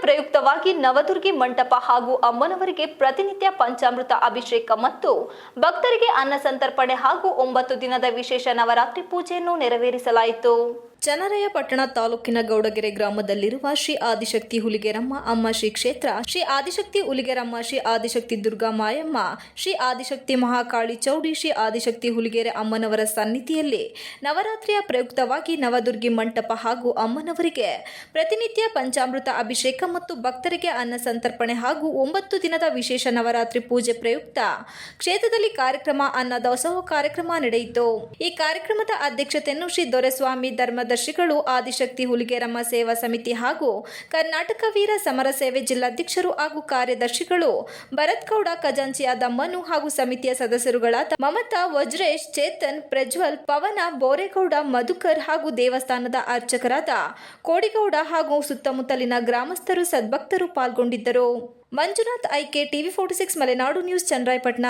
ಪ್ರಯುಕ್ತವಾಗಿ ನವದುರ್ಗಿ ಮಂಟಪ ಹಾಗೂ ಅಮ್ಮನವರಿಗೆ ಪ್ರತಿನಿತ್ಯ ಪಂಚಾಮೃತ ಅಭಿಷೇಕ ಮತ್ತು ಭಕ್ತರಿಗೆ ಅನ್ನ ಸಂತರ್ಪಣೆ ಹಾಗೂ ಒಂಬತ್ತು ದಿನದ ವಿಶೇಷ ನವರಾತ್ರಿ ಪೂಜೆಯನ್ನು ನೆರವೇರಿಸಲಾಯಿತು. ಚನ್ನರಾಯಪಟ್ಟಣ ತಾಲೂಕಿನ ಗೌಡಗೆರೆ ಗ್ರಾಮದಲ್ಲಿರುವ ಶ್ರೀ ಆದಿಶಕ್ತಿ ಹುಲಿಗೆರಮ್ಮ ಅಮ್ಮ ಶ್ರೀ ಕ್ಷೇತ್ರ, ಶ್ರೀ ಆದಿಶಕ್ತಿ ಹುಲಿಗೆರಮ್ಮ, ಶ್ರೀ ಆದಿಶಕ್ತಿ ದುರ್ಗಾ ಮಾಯಮ್ಮ, ಶ್ರೀ ಆದಿಶಕ್ತಿ ಮಹಾಕಾಳಿ ಚೌಡಿ, ಶ್ರೀ ಆದಿಶಕ್ತಿ ಹುಲಿಗೆರೆ ಅಮ್ಮನವರ ಸನ್ನಿಧಿಯಲ್ಲಿ ನವರಾತ್ರಿಯ ಪ್ರಯುಕ್ತವಾಗಿ ನವದುರ್ಗಿ ಮಂಟಪ ಹಾಗೂ ಅಮ್ಮನವರಿಗೆ ಪ್ರತಿನಿತ್ಯ ಪಂಚಾಮೃತ ಅಭಿಷೇಕ ಮತ್ತು ಭಕ್ತರಿಗೆ ಅನ್ನ ಸಂತರ್ಪಣೆ ಹಾಗೂ ಒಂಬತ್ತು ದಿನದ ವಿಶೇಷ ನವರಾತ್ರಿ ಪೂಜೆ ಪ್ರಯುಕ್ತ ಕ್ಷೇತ್ರದಲ್ಲಿ ಕಾರ್ಯಕ್ರಮ, ಅನ್ನದಾಸೋಹ ಕಾರ್ಯಕ್ರಮ ನಡೆಯಿತು. ಈ ಕಾರ್ಯಕ್ರಮದ ಅಧ್ಯಕ್ಷತೆಯನ್ನು ಶ್ರೀ ದೊರೆಸ್ವಾಮಿ ಧರ್ಮದರ್ಶಿಗಳು ಆದಿಶಕ್ತಿ ಹುಲಿಗೆರಮ್ಮ ಸೇವಾ ಸಮಿತಿ ಹಾಗೂ ಕರ್ನಾಟಕ ವೀರ ಸಮರ ಸೇವೆ ಜಿಲ್ಲಾಧ್ಯಕ್ಷರು ಹಾಗೂ ಕಾರ್ಯದರ್ಶಿಗಳು, ಭರತ್ಗೌಡ ಖಜಾಂಚಿಯಾದ ಮನು ಹಾಗೂ ಸಮಿತಿಯ ಸದಸ್ಯರುಗಳಾದ ಮಮತಾ, ವಜ್ರೇಶ್, ಚೇತನ್, ಪ್ರಜ್ವಲ್, ಪವನ, ಬೋರೇಗೌಡ, ಮಧುಕರ್ ಹಾಗೂ ದೇವಸ್ಥಾನದ ಅರ್ಚಕರಾದ ಕೋಡಿಗೌಡ ಹಾಗೂ ಸುತ್ತಮುತ್ತಲಿನ ಗ್ರಾಮಸ್ಥರು ಸದ್ಭಕ್ತರು ಪಾಲ್ಗೊಂಡಿದ್ದರು. Manjunath, IK TV forty six, Malenadu news, Channarayapatna.